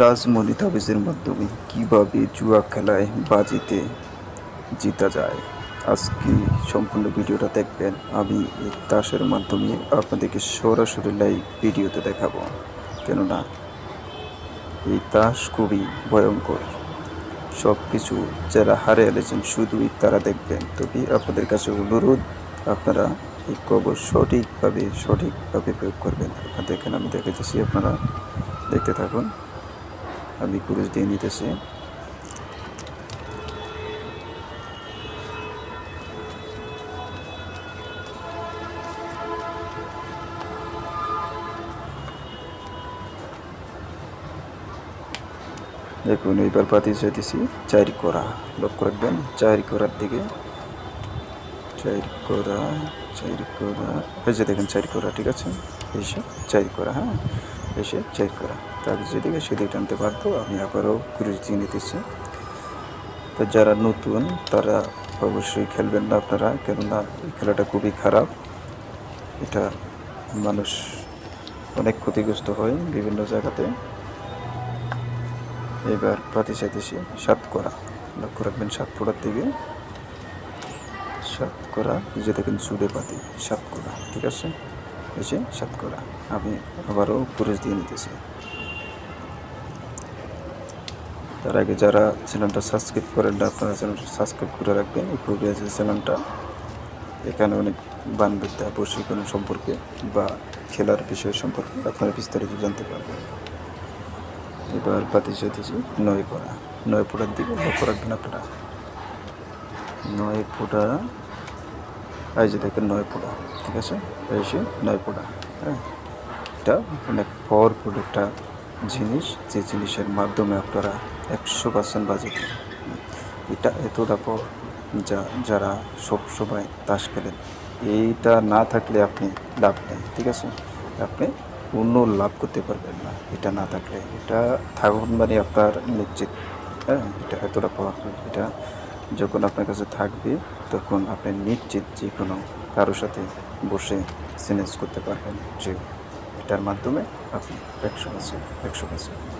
রাজমণি তাবিজের মাধ্যমে কীভাবে জুয়া খেলায় বাজিতে জিতা যায়, আজকে সম্পূর্ণ ভিডিওটা দেখবেন। আমি তাসের মাধ্যমে আপনাদেরকে সরাসরি লাইভ ভিডিওতে দেখাবো। কেননা এই তাস খুবই ভয়ঙ্কর। সব কিছু যারা হারে এলেছেন শুধুই তারা দেখবেন। তবে আপনাদের কাছে অনুরোধ, আপনারা এই কবর সঠিকভাবে সঠিকভাবে প্রয়োগ করবেন। এখানে আমি দেখেছি আপনারা দেখতে থাকুন। আমি কুরুশ দিয়ে নিতেছি। দেখুন, এইবার পাতি চাইতেছি চারি করা লক্ষ্য রাখবেন চারি করার দিকে। চারি করা চারি করা এই যে দেখেন চারি করা ঠিক আছে? এসে চারি করা হ্যাঁ? এসে চেক করা। তার যেদিকে সেদিকে টানতে পারতো, আমি আবারও কুড়ি দিয়ে নিতেছি। তো যারা নতুন, তারা অবশ্যই খেলবেন না আপনারা, কেননা এই খেলাটা খুবই খারাপ। এটা মানুষ অনেক ক্ষতিগ্রস্ত হয় বিভিন্ন জায়গাতে। এবার পাতি চাইতেছি সাত করা। লক্ষ্য রাখবেন, সাত করার দিকে। সাত করা যে দেখেন চুড়ে পাতি, সাত করা, ঠিক আছে? এসে সাত করা। আমি আবারও পুরুষ দিয়ে নিতেছি। তার আগে যারা চ্যানেলটা সাবস্ক্রাইব করেন আপনারা চ্যানেলটা সাবস্ক্রাইব করে রাখবেন। খুবই আছে চ্যানেলটা। এখানে অনেক বানবিদ্যা প্রশিক্ষণ সম্পর্কে বা খেলার বিষয় সম্পর্কে আপনারা বিস্তারিত জানতে পারবেন। এবার পাতি চাইতেছি নয় পড়া নয় পড়ার দিকে লক্ষ্য রাখবেন আপনারা। নয় ফোটা এই যে দেখেন নয় ফোটা ঠিক আছে? এসে নয় ফোটা হ্যাঁ? এটা অনেক পাওয়ারফুল একটা জিনিস, যে জিনিসের মাধ্যমে আপনারা একশো পার্সেন্ট বাজেট এটা এতটা পর যা, যারা সব সময় তাস খেলেন। এইটা না থাকলে আপনি লাভ নেই, ঠিক আছে? আপনি অন্য লাভ করতে পারবেন না, এটা না থাকলে। এটা থাকুন মানে আপনার নিশ্চিত। হ্যাঁ এটা এতটা পাওয়ারফুল এটা যখন আপনার কাছে থাকবে, তখন আপনি নিশ্চিত যে কোনো কারোর সাথে বসে সিনেস করতে পারবেন, যে এটার মাধ্যমে আপনি একশো পার্সেন্ট একশো পার্সেন্ট